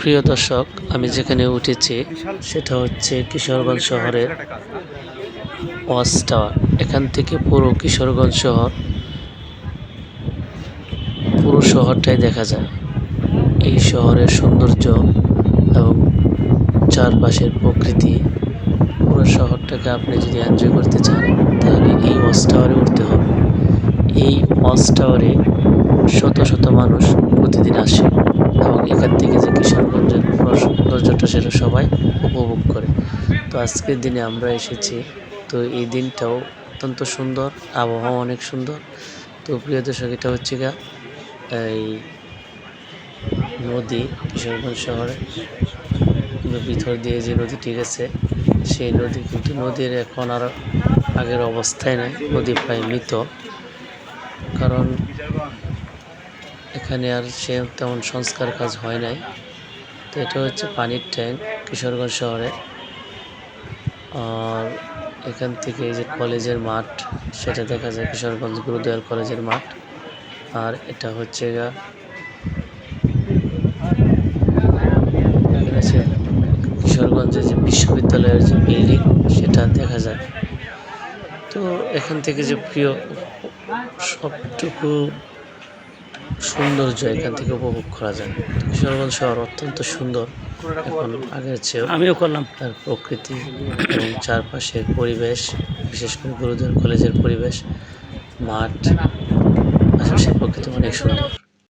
প্রিয় দর্শক, আমি যেখানে উঠেছি সেটা হচ্ছে কিশোরগঞ্জ শহরের ওয়াচ টাওয়ার। এখান থেকে পুরো কিশোরগঞ্জ শহর, পুরো শহরটাই দেখা যায়। এই শহরের সৌন্দর্য এবং চারপাশের প্রকৃতি, পুরো শহরটাকে আপনি যদি এনজয় করতে চান, তাহলে এই ওয়াচ টাওয়ারে উঠতে হবে। এই ওয়াচ টাওয়ারে শত শত মানুষ প্রতিদিন আসে। এখান থেকে যে কিশোরগঞ্জের সৌন্দর্যটা সেটা সবাই উপভোগ করে। তো আজকের দিনে আমরা এসেছি। তো এই দিনটাও অত্যন্ত সুন্দর আবহাওয়া অনেক সুন্দর। তো প্রিয় দর্শক, এটা হচ্ছে গা এই নদী কিশোরগঞ্জ শহরে। ভিতর দিয়ে যে নদীটি গেছে, সেই নদী কিন্তু নদীর এখন আর আগের অবস্থায় নেই, নদী প্রায় মৃত। কারণ এখানে আর সে তেমন সংস্কার কাজ হয় নাই। তো এটা হচ্ছে পানির ট্যাঙ্ক কিশোরগঞ্জ শহরে। আর এখান থেকে যে কলেজের মাঠ, সেটা দেখা যায় কিশোরগঞ্জ গুরুদয়াল কলেজের মাঠ। আর এটা হচ্ছে কিশোরগঞ্জের যে বিশ্ববিদ্যালয়ের যে বিল্ডিং, সেটা দেখা যায়। তো এখান থেকে যে প্রিয় সবটুকু সৌন্দর্য এখান থেকে উপভোগ করা যায়। কিশোরগঞ্জ শহর অত্যন্ত সুন্দর। এখন আগের চেয়েও আমিও করলাম। তার প্রকৃতি এবং চারপাশের পরিবেশ বিশেষ করে গুরুদেব কলেজের পরিবেশ মাঠ আশেপাশের প্রকৃতি অনেক সুন্দর।